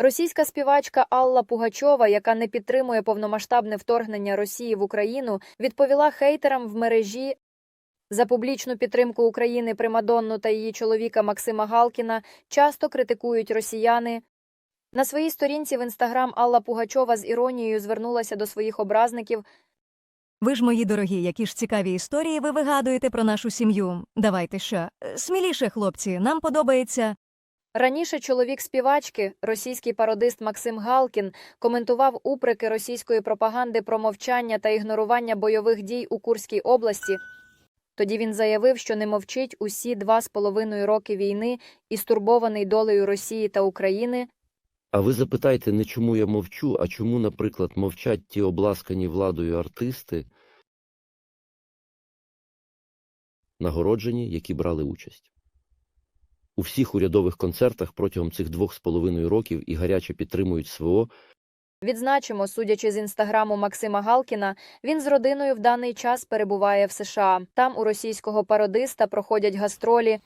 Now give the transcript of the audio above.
Російська співачка Алла Пугачова, яка не підтримує повномасштабне вторгнення Росії в Україну, відповіла хейтерам в мережі за публічну підтримку України Примадонну та її чоловіка Максима Галкіна часто критикують росіяни. На своїй сторінці в інстаграм Алла Пугачова з іронією звернулася до своїх образників. Ви ж, мої дорогі, які ж цікаві історії ви вигадуєте про нашу сім'ю. Давайте ще. Сміліше, хлопці, нам подобається. Раніше чоловік співачки, російський пародист Максим Галкін, коментував упреки російської пропаганди про мовчання та ігнорування бойових дій у Курській області. Тоді він заявив, що не мовчить усі два з половиною роки війни і стурбований долею Росії та України. А ви запитайте не чому я мовчу, а чому, наприклад, мовчать ті обласкані владою артисти, нагороджені, які брали участь. У всіх урядових концертах протягом цих двох з половиною років і гаряче підтримують СВО, Відзначимо, судячи з інстаграму Максима Галкіна, він з родиною в даний час перебуває в США. Там у російського пародиста проходять гастролі.